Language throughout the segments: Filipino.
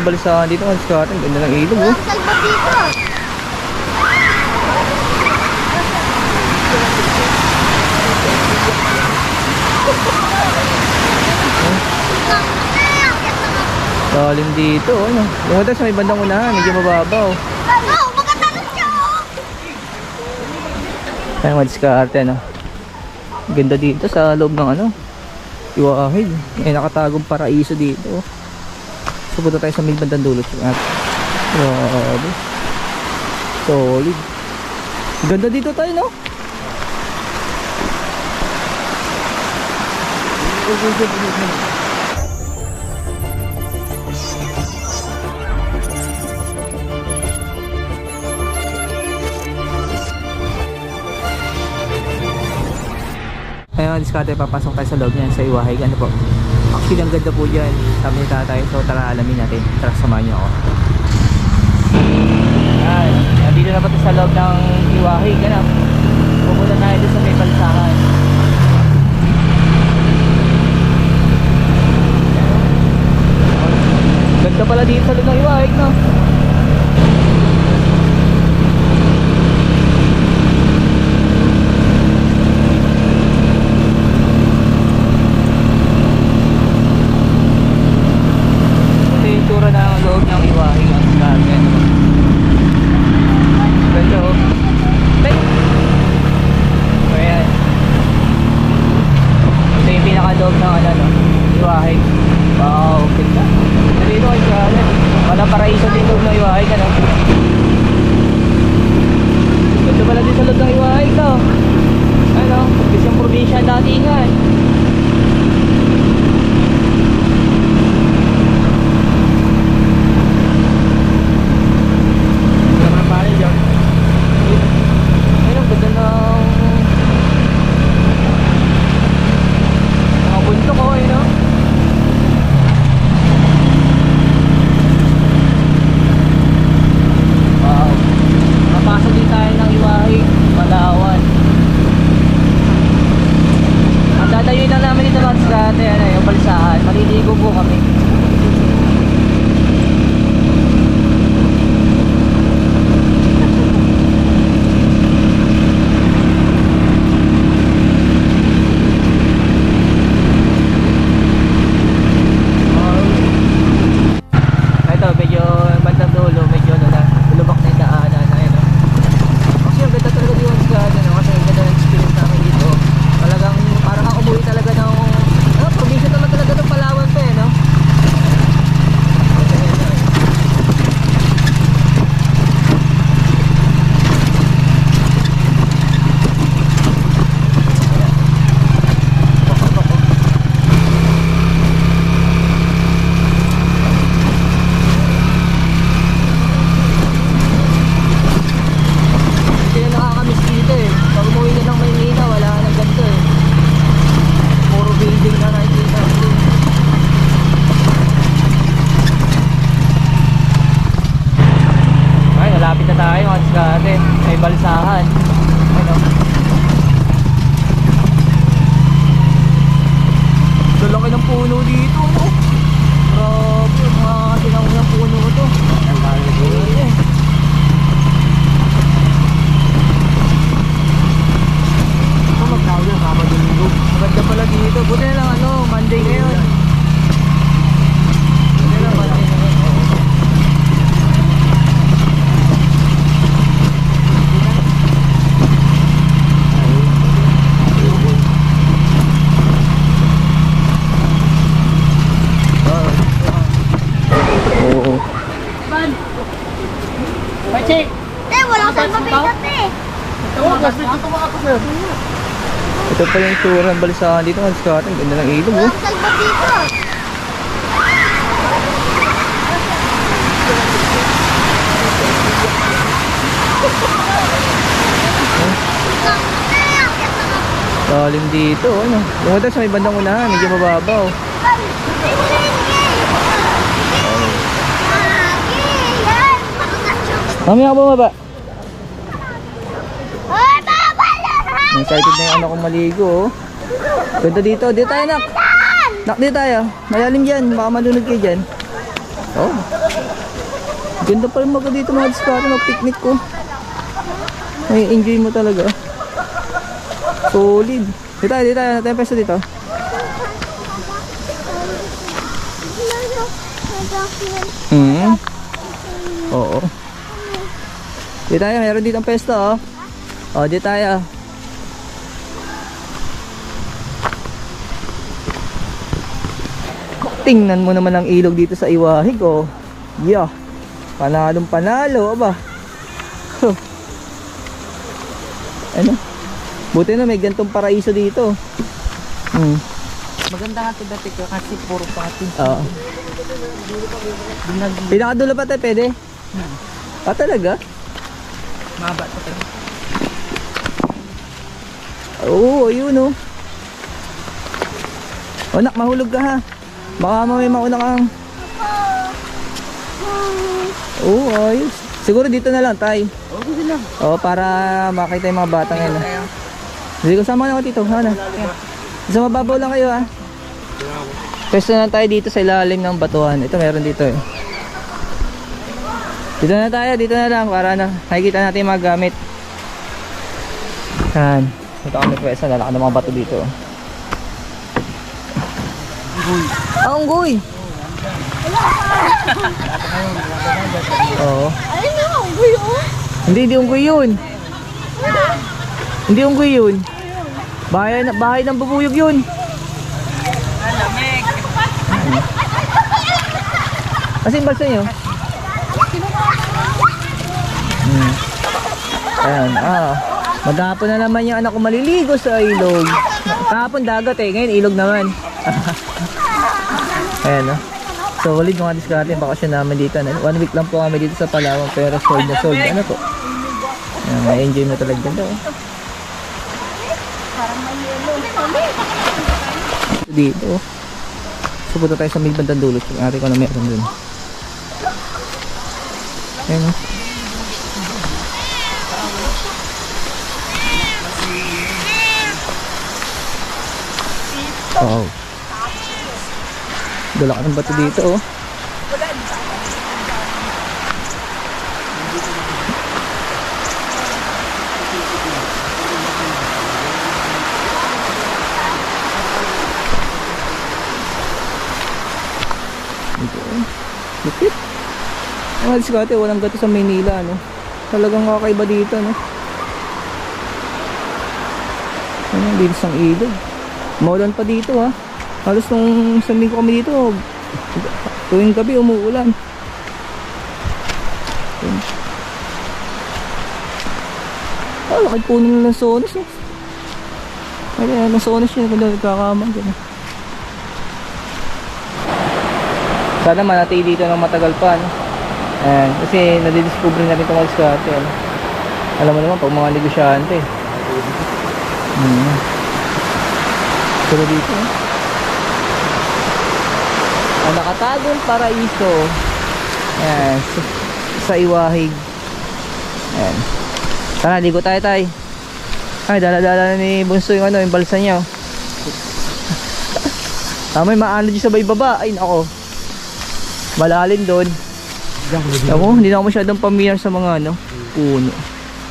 ng balisahan dito mga diskarte. Ang ganda ng ilog oh. Lalim dito ano. Ito sa may bandang unahan, medyo mababaw. Oh, na siya oh. Kaya mga diskarte ano. Ganda dito sa loob ng ano. Iwaahig. May nakatagong paraiso dito. oh. So punta tayo sa may bandang dulo. Grabe. Solid. Ganda dito tayo no? Ayun, diskarte, papasok tayo sa loob niyan sa Iwahig. Ano po? Actually, ang ganda po dyan. Sabi ni tatay. So, tara alamin natin. Tara, samahan niyo ako. Ayan, nandito na tayo sa loob ng Iwahig. Ano? Pupunta tayo doon sa may balsakan. Ganda pala dito sa loob ng Iwahig, no? Ito yung tura ng loob ng Iwahig. Ang ganda. ano? Ganda, oh. Tay! Ayan. Ito yung pinaka-loob ng ano, no? Iwahig. Wow, ganda. Dito ay kanan. Walang paraiso din loob ng Iwahig, ano? Ganda pala din sa loob ng Iwahig, no? Ano? Isang probinsya datingan. Ayun, Ito pa yung tour ng balisahan dito mga diskarte. Ang ganda ng ilog oh. Lalim dito ano. Yung ito sa may bandang unahan, medyo mababaw. Mamaya ako bumaba. Excited na yung anak kong maligo oh. Dito. Dito tayo nak. Nak dito tayo. Malalim dyan. Baka malunod kayo dyan. Oh. Ganda pa rin mga dito mga diskarte ng picnic ko. Ay, enjoy mo talaga. Solid. Dito tayo, dito tayo. Tayo pwesto dito. Hmm. Oo. Dito tayo, meron dito ang pwesto oh. Oh, dito tayo. Tingnan mo naman ang ilog dito sa Iwahig oh. Yeah. Panalong panalo, aba. Ano? Buti na may gantong paraiso dito. Hmm. Maganda nga ito dati ko kasi puro pati. Oo. Pinakadulo pa tayo, pwede? Ah, talaga? maba ito Oo, ayun oh. Anak, mahulog ka ha. Baka mamaya mauna kang... Oo, ayos. Siguro dito na lang, tay. Oo, sige lang. Oo, para makita yung mga batang yan. ah. Sige ko, sama na ako dito. Sana. Sa mababaw lang kayo ha. Pwesto na tayo dito sa ilalim ng batuhan. Ito meron dito eh. Dito na tayo, dito na lang para na nakikita natin yung mga gamit. Yan. Ito kami pwesto, lalaki ng mga bato dito. Ah, unggoy! Oo. Ayun na, unggoy oh. Hindi, hindi unggoy yun. Hindi unggoy yun. Bahay, bahay ng bubuyog yun. Lamig. Kasi yung balsa nyo? Hmm. Ayan, ah. Maghapon na naman yung anak ko maliligo sa ilog. Kahapon dagat eh, ngayon ilog naman. Ayan, ah. So, ulit mga diskarte yung bakasyon namin dito. One week lang po kami dito sa Palawan, pero sold na sold. Ano po? Ayan, may enjoy mo talaga dito. Oh. Dito. oh. So, punta tayo sa may bandang dulo. Natin kung ano meron dun. Ayan oh. Wow. Dala ka ng bato dito oh. Oh. Lupit. Ang alis ka ate, walang gato sa Maynila, no? Talagang kakaiba dito, no? Ano, linis ng ilog. Maulan pa dito, ha? Halos nung isang linggo kami dito, tuwing gabi umuulan. Ah, laki puno ng lansones, no? Ay, lansones yun, kung nagkakaman dyan. Sana manatili dito ng matagal pa, no? Ayan, kasi nadidiscover na rin itong ate, ano? Alam mo naman, pag mga negosyante. Hmm. Pero dito. Ang nakatagong paraiso. Ayan, sa, sa iwahig. Ayan. Tara, ligo tayo tayo. Ay, dala-dala ni Bunso yung ano, yung balsa niya. oh. Tama maano dyan sa bay baba. Ay, nako. Malalim doon. Ako, hindi na ako masyadong pamilyar sa mga ano, puno.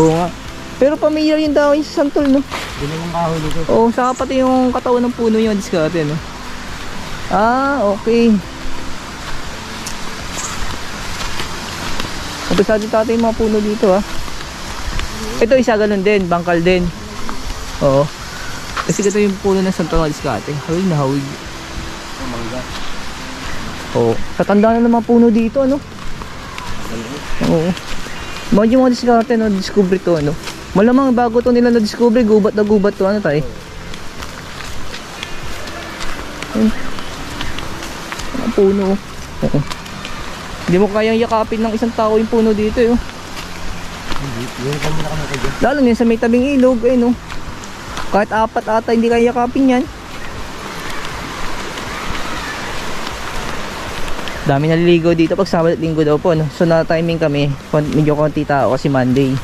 Oo nga. Pero pamilyar yung yung sa santol, no? Yun yung kahoy dito. Oo, saka pati yung katawan ng puno yung diskarte, no? Ah, okay. Umpisa din tatay yung mga puno dito, ha? Ito isa ganun din, bangkal din. Oo. Kasi ito yung puno ng santol ng diskarte. Hawig na hawig. Oo. Katanda na ng mga puno dito, ano? Oo. Mga yung mga diskarte, no? Discover to, ano? Malamang bago to nila na-discover, gubat na gubat to, ano tayo? Ayun. Mga puno, oh. Oo. Hindi mo kayang yakapin ng isang tao yung puno dito, eh, oh. Yun kami na kami. Lalo na sa may tabing ilog, eh, no? Kahit apat ata, hindi kaya yakapin yan. Dami naliligo dito pag Sabado at Linggo daw po, no? So, na-timing kami. Kon- Medyo konti tao kasi Monday.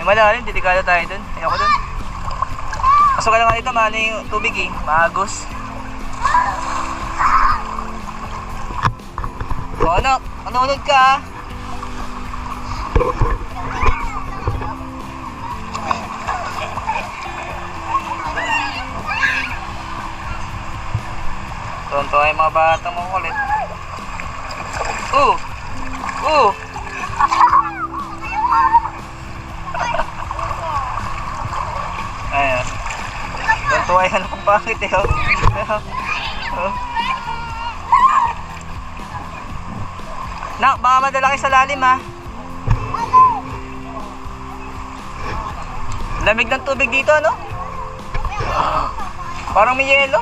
May malalim, delikado tayo dun. Ayoko dun. Pasok ka lang dito, maano yung tubig eh. Maagos. O anak, manonood ka ah. Tonto ay mga bata mo kulit. Oh! Oh! Ayan. Tonto ay ano kung bakit eh. Oh. Oh. Nak, baka madala kayo sa lalim ha. Lamig ng tubig dito, ano? Parang may yelo.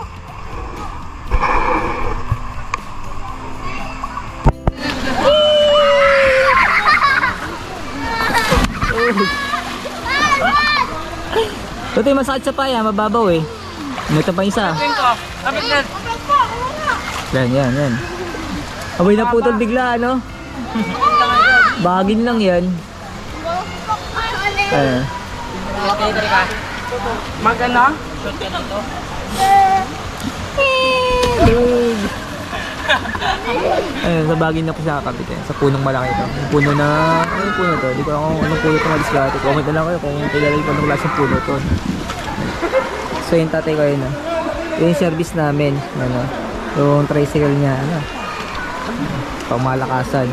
Ito yung masakit sa paya, mababaw eh. Ito pa isa. Na. Yan, yan, yan. Abay na putol bigla, ano? Bagin lang yan. Ayan. Mag ano? Ayan, sa bagin na po siya kakabit eh. Sa punong malaki ito. Yung puno na... Ano yung puno to? Hindi ko alam kung anong puno ito malisgati. Comment na lang kayo kung kilala yung anong klaseng puno to. So yung tatay ko yun ah. Yung service namin. Ano, yung tricycle niya. Ano, pangmalakasan.